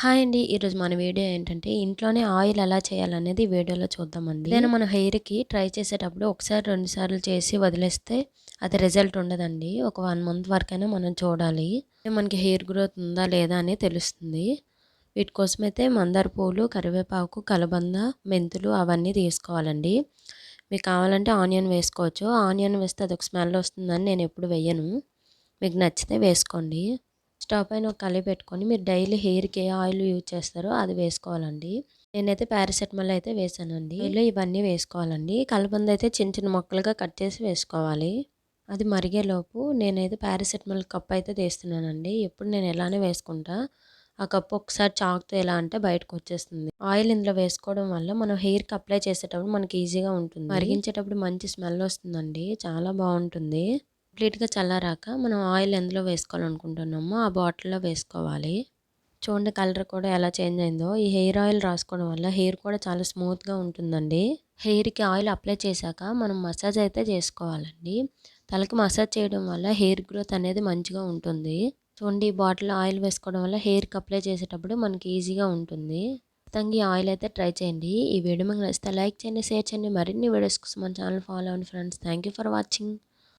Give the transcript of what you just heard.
Hi అండి. ఈరోజు మన వీడియో ఏంటంటే ఇంట్లోనే ఆయిల్ ఎలా చేయాలనేది ఈ వీడియోలో చూద్దామండి. నేను మన హెయిర్కి ట్రై చేసేటప్పుడు ఒకసారి రెండు సార్లు చేసి వదిలేస్తే అది రిజల్ట్ ఉండదండి. ఒక వన్ మంత్ వరకైనా మనం చూడాలి. మనకి హెయిర్ గ్రోత్ ఉందా లేదా అని తెలుస్తుంది. వీటి కోసం అయితే మందార పూలు కరివేపాకు కలబంద మెంతులు అవన్నీ తీసుకోవాలండి. మీకు కావాలంటే ఆనియన్ వేసుకోవచ్చు. ఆనియన్ వేస్తే అదొక స్మెల్ వస్తుందని నేను ఎప్పుడు వేయను. మీకు నచ్చితే వేసుకోండి. స్టవ్ పైన ఒక కలి పెట్టుకొని మీరు డైలీ హెయిర్కి ఏ ఆయిల్ యూజ్ చేస్తారో అది వేసుకోవాలండి. నేనైతే పారాసెటమాల్ అయితే వేసానండి. ఇలా ఇవన్నీ వేసుకోవాలండి. కలబంద అయితే చిన్న చిన్న మొక్కలుగా కట్ చేసి వేసుకోవాలి. అది మరిగేలోపు నేనైతే పారాసెటమాల్ కప్ అయితే తీస్తున్నానండి. ఎప్పుడు నేను ఎలానే వేసుకుంటా ఆ కప్పు ఒకసారి చాకుతో ఎలా అంటే బయటకు వచ్చేస్తుంది. ఆయిల్ ఇందులో వేసుకోవడం వల్ల మనం హెయిర్కి అప్లై చేసేటప్పుడు మనకి ఈజీగా ఉంటుంది. మరిగించేటప్పుడు మంచి స్మెల్ వస్తుందండి. చాలా బాగుంటుంది. కంప్లీట్గా చల్లారాక మనం ఆయిల్ ఎందులో వేసుకోవాలనుకుంటున్నామో ఆ బాటిల్లో వేసుకోవాలి. చూడండి కలర్ కూడా ఎలా చేంజ్ అయిందో. ఈ హెయిర్ ఆయిల్ రాసుకోవడం వల్ల హెయిర్ కూడా చాలా స్మూత్గా ఉంటుందండి. హెయిర్కి ఆయిల్ అప్లై చేశాక మనం మసాజ్ అయితే చేసుకోవాలండి. తలకి మసాజ్ చేయడం వల్ల హెయిర్ గ్రోత్ అనేది మంచిగా ఉంటుంది. చూడండి ఈ బాటిల్ ఆయిల్ వేసుకోవడం వల్ల హెయిర్కి అప్లై చేసేటప్పుడు మనకి ఈజీగా ఉంటుంది. ఖచ్చితంగా ఈ ఆయిల్ అయితే ట్రై చేయండి. ఈ వీడియో మీకు నచ్చితే లైక్ చేయండి షేర్ చేయండి. మరిన్ని వీడియోస్ కోసం మన ఛానల్ ఫాలో అవ్వండి ఫ్రెండ్స్. Thank for watching.